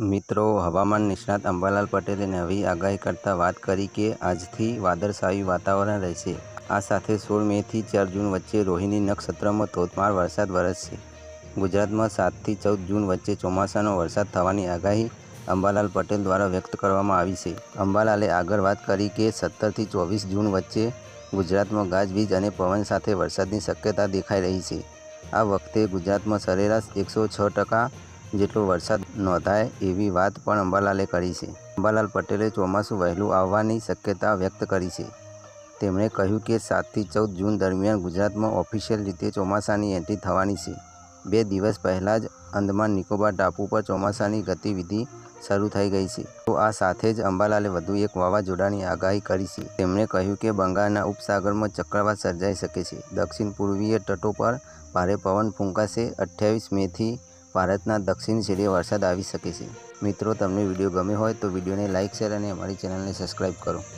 મિત્રો, હવામાન નિષ્ણાત અંબાલાલ પટેલે નવી આગાહી કરતાં વાત કરી કે, આજથી વાદળછાયું વાતાવરણ રહેશે. આ સાથે સોળ મેથી ચાર જૂન વચ્ચે રોહિણી નક્ષત્રમાં ધોધમાર વરસાદ વરસશે. ગુજરાતમાં સાતથી ચૌદ જૂન વચ્ચે ચોમાસાનો વરસાદ થવાની આગાહી અંબાલાલ પટેલ દ્વારા વ્યક્ત કરવામાં આવી છે. અંબાલાલે આગળ વાત કરી કે સત્તરથી ચોવીસ જૂન વચ્ચે ગુજરાતમાં ગાજવીજ અને પવન સાથે વરસાદની શક્યતા દેખાઈ રહી છે. આ વખતે ગુજરાતમાં સરેરાશ એકસો છ ટકા જેટલો વરસાદ નોંધાય એવી વાત પણ અંબાલાલે કરી છે. અંબાલાલ પટેલે ચોમાસું વહેલું આવવાની શક્યતા વ્યક્ત કરી છે. તેમણે કહ્યું કે સાતથી ચૌદ જૂન દરમિયાન ગુજરાતમાં ઓફિશિયલ રીતે ચોમાસાની એન્ટ્રી થવાની છે. બે દિવસ પહેલાં જ અંદમાન નિકોબાર ટાપુ પર ચોમાસાની ગતિવિધિ શરૂ થઈ ગઈ છે. તો આ સાથે જ અંબાલાલે વધુ એક વાવાઝોડાની આગાહી કરી છે. તેમણે કહ્યું કે બંગાળના ઉપસાગરમાં ચક્રવાત સર્જાઈ શકે છે. દક્ષિણ પૂર્વીય તટો પર ભારે પવન ફૂંકાશે. અઠ્યાવીસ મેથી ભારતના દક્ષિણ છેડે વરસાદ આવી શકે છે. મિત્રો, તમને વીડિયો ગમ્યો હોય તો વિડીયોને લાઇક, શેર અને અમારી ચેનલને સબસ્ક્રાઈબ કરો.